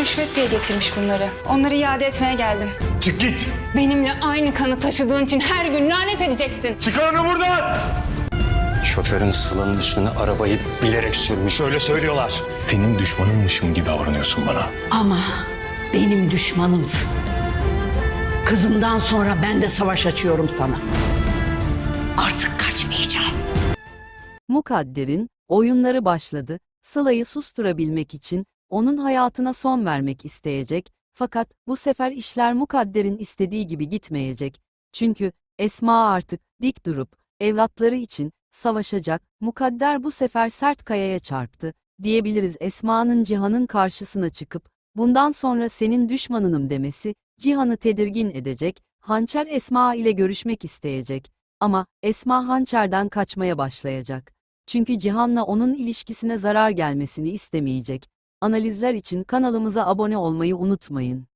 rüşvet diye getirmiş bunları. Onları iade etmeye geldim. Çık git. Benimle aynı kanı taşıdığın için her gün lanet edecektin. Çıkar onu buradan. Şoförün Sıla'nın üstüne arabayı bilerek sürmüş öyle söylüyorlar. Senin düşmanınmışım gibi davranıyorsun bana. Ama benim düşmanımsın. Kızımdan sonra ben de savaş açıyorum sana. Artık kaçmayacağım. Mukadder'in oyunları başladı. Sıla'yı susturabilmek için onun hayatına son vermek isteyecek. Fakat bu sefer işler Mukadder'in istediği gibi gitmeyecek. Çünkü Esma artık dik durup evlatları için savaşacak. Mukadder bu sefer sert kayaya çarptı. Diyebiliriz Esma'nın Cihan'ın karşısına çıkıp bundan sonra senin düşmanınım demesi Cihan'ı tedirgin edecek. Hançer Esma ile görüşmek isteyecek. Ama Esma Hançer'den kaçmaya başlayacak. Çünkü Cihan'la onun ilişkisine zarar gelmesini istemeyecek. Analizler için kanalımıza abone olmayı unutmayın.